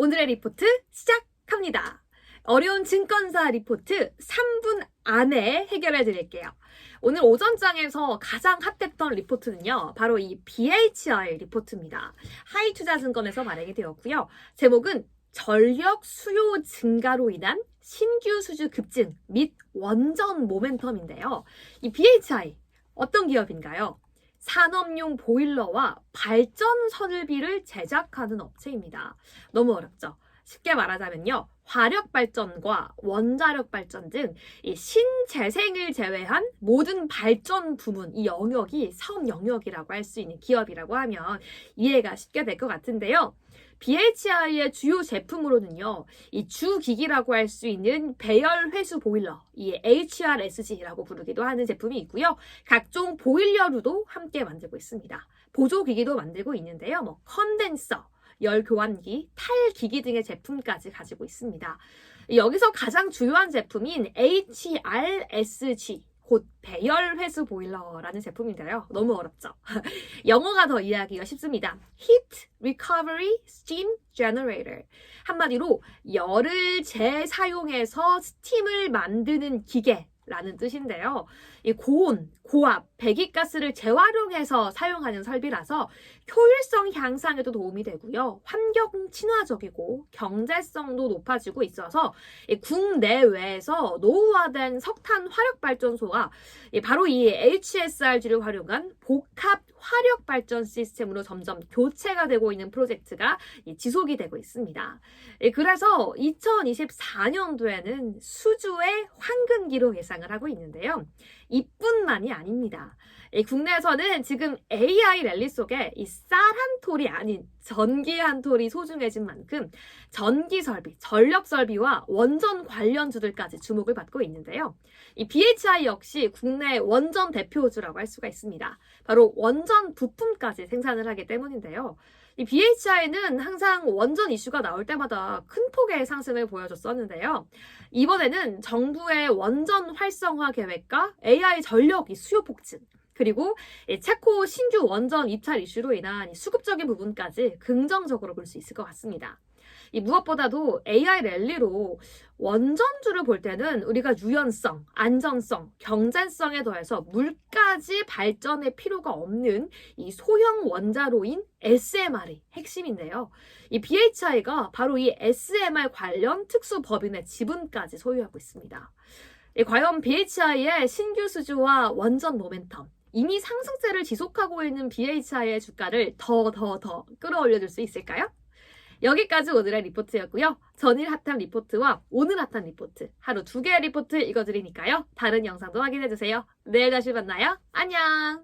오늘의 리포트 시작합니다. 어려운 증권사 리포트 3분 안에 해결해 드릴게요. 오늘 오전장에서 가장 핫했던 리포트는요, 바로 이 BHI 리포트입니다. 하이투자증권에서 발행이 되었고요. 제목은 전력 수요 증가로 인한 신규 수주 급증 및 원전 모멘텀인데요. 이 BHI 어떤 기업인가요? 산업용 보일러와 발전 설비를 제작하는 업체입니다. 너무 어렵죠? 쉽게 말하자면요. 화력 발전과 원자력 발전 등 이 신재생을 제외한 모든 발전 부문 이 영역이 사업 영역이라고 할 수 있는 기업이라고 하면 이해가 쉽게 될 것 같은데요. BHI의 주요 제품으로는요, 이 주기기라고 할 수 있는 배열 회수 보일러, 이 HRSG라고 부르기도 하는 제품이 있고요. 각종 보일러류도 함께 만들고 있습니다. 보조기기도 만들고 있는데요. 뭐 컨덴서, 열 교환기, 탈기기 등의 제품까지 가지고 있습니다. 여기서 가장 주요한 제품인 HRSG, 곧 배열 회수 보일러라는 제품인데요. 너무 어렵죠? 영어가 더 이해하기가 쉽습니다. Heat Recovery Steam Generator. 한마디로 열을 재사용해서 스팀을 만드는 기계. 라는 뜻인데요. 이 고온, 고압, 배기가스를 재활용해서 사용하는 설비라서 효율성 향상에도 도움이 되고요. 환경 친화적이고 경제성도 높아지고 있어서 이 국내외에서 노후화된 석탄 화력 발전소가 이 바로 이 HSRG를 활용한 복합 화력 발전 시스템으로 점점 교체가 되고 있는 프로젝트가 이 지속이 되고 있습니다. 예, 그래서 2024년도에는 수주의 황금기로 예상을 하고 있는데요. 이뿐만이 아닙니다. 이 국내에서는 지금 AI 랠리 속에 이쌀한 톨이 아닌 전기 한 톨이 소중해진 만큼 전기 설비, 전력 설비와 원전 관련주들까지 주목을 받고 있는데요. 이 BHI 역시 국내 원전 대표주라고 할 수가 있습니다. 바로 원전 부품까지 생산을 하기 때문인데요. 이 BHI는 항상 원전 이슈가 나올 때마다 큰 폭의 상승을 보여줬었는데요. 이번에는 정부의 원전 활성화 계획과 AI 전력 이 수요 폭증, 그리고 이 체코 신규 원전 입찰 이슈로 인한 이 수급적인 부분까지 긍정적으로 볼 수 있을 것 같습니다. 이 무엇보다도 AI 랠리로 원전주를 볼 때는 우리가 유연성, 안전성, 경제성에 더해서 물까지 발전의 필요가 없는 이 소형 원자로인 SMR이 핵심인데요. 이 BHI가 바로 이 SMR 관련 특수 법인의 지분까지 소유하고 있습니다. 이 과연 BHI의 신규 수주와 원전 모멘텀, 이미 상승세를 지속하고 있는 BHI의 주가를 더 더 더 끌어올려줄 수 있을까요? 여기까지 오늘의 리포트였고요. 전일 핫한 리포트와 오늘 핫한 리포트 하루 두 개의 리포트 읽어드리니까요. 다른 영상도 확인해주세요. 내일 다시 만나요. 안녕!